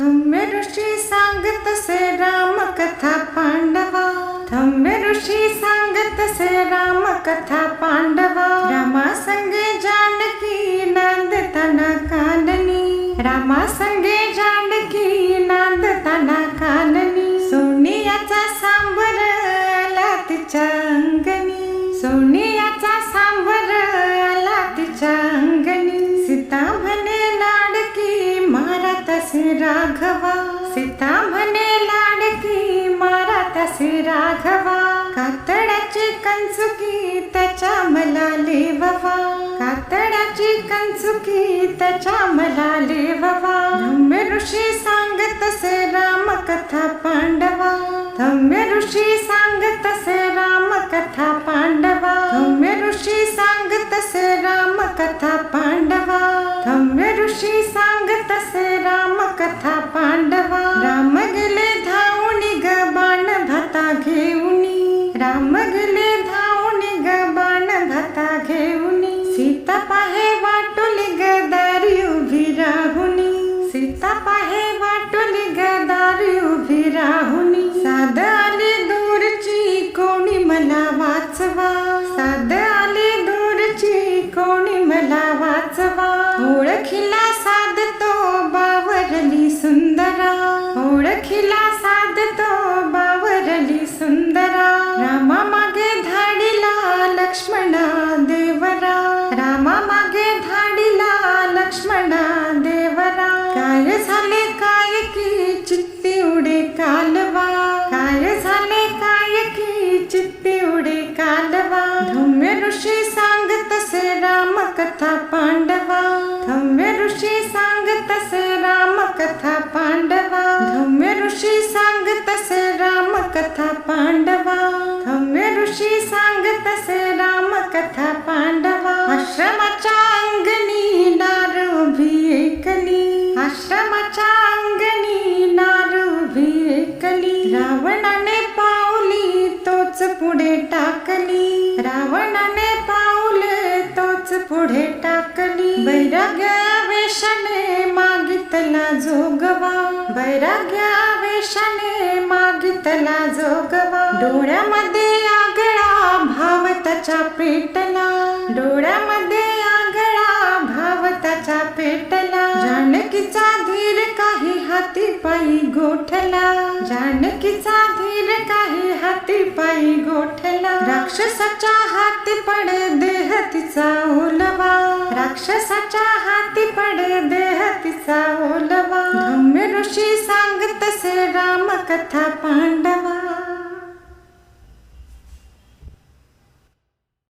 थम्य ऋषी सांगत से राम कथा पांडवा। थम्य ऋषी सांगत से राम कथा पांडवा। रामा संगे जानकी नांद तना काननी। रामा संगे जानकी नांद तना काननी। तसे राघवा. सीता म्हणे लाडकी मारा तसे राघवा. कातडाची कंचुकी त्याच्या मला लेववा कातडाची कंचुकी त्याच्या मला लेववा धम्य ऋषी सांगत से राम कथा पांडवा. धम्य ऋषी सांगत से राम कथा पांडवा. धम्य ऋषी सांगत से राम कथा पांडवा. धम्य ऋषी सांगत से राम कथा पांडवा। राम गेले धावून ग बाण भाता घेऊनी। राम गेले धावून ग बाण भाता घेऊनी। सीता पाहे वाटुली ग दारी उभी राहुनी। सीता पाहे वाटुली ग दारी उभी राहुनी। साध आले दूरची कोणी मला वाचवा। साध आले दूरची कोणी मला वाचवा। ओळखीला साधत ओळखीला साधतो बावरली सुंदरा. रामा मागे धाडीला लक्ष्मणा देवरा. रामा मागे धाडीला लक्ष्मणा देवरा. काय झाले काय की चित्ती उडे कालवा. काय झाले काय की चित्ती उडे कालवा. धम्य ऋषी सांगत तसे राम कथा पांडवा. धम्य ऋषी सांग से राम कथा पांडवा. धम्य ऋषी सांग से राम कथा पांडवा. धम्य ऋषी सांग से राम कथा पांडवा. आश्रमाच्या अंगणी नार उभी एकली. आश्रमाच्या अंगणी नार उभी एकली. रावणाने पावली तोच पुढे टाकली. रावणाने पावले तोच पुढे टाकली. वैराग्यावेशाने मागितला जोगवा वैराग्यावेशाने मागितला जोगवा. डोळ्यामध्ये आगळा भाव त्याच्या पेटला. डोळ्यामध्ये आगळा भाव त्याच्या पेटला. जानकीचा धीर काही हाती पायी गोठला. जानकीचा धीर काही हाती पायी गोठला. राक्षसाच्या हाती पडे देह तिचा ओलवा. राक्षसाच्या हाती पडे देह तिचा ओलवा. धम्य ऋषी सांगतसे राम कथा पांडवा.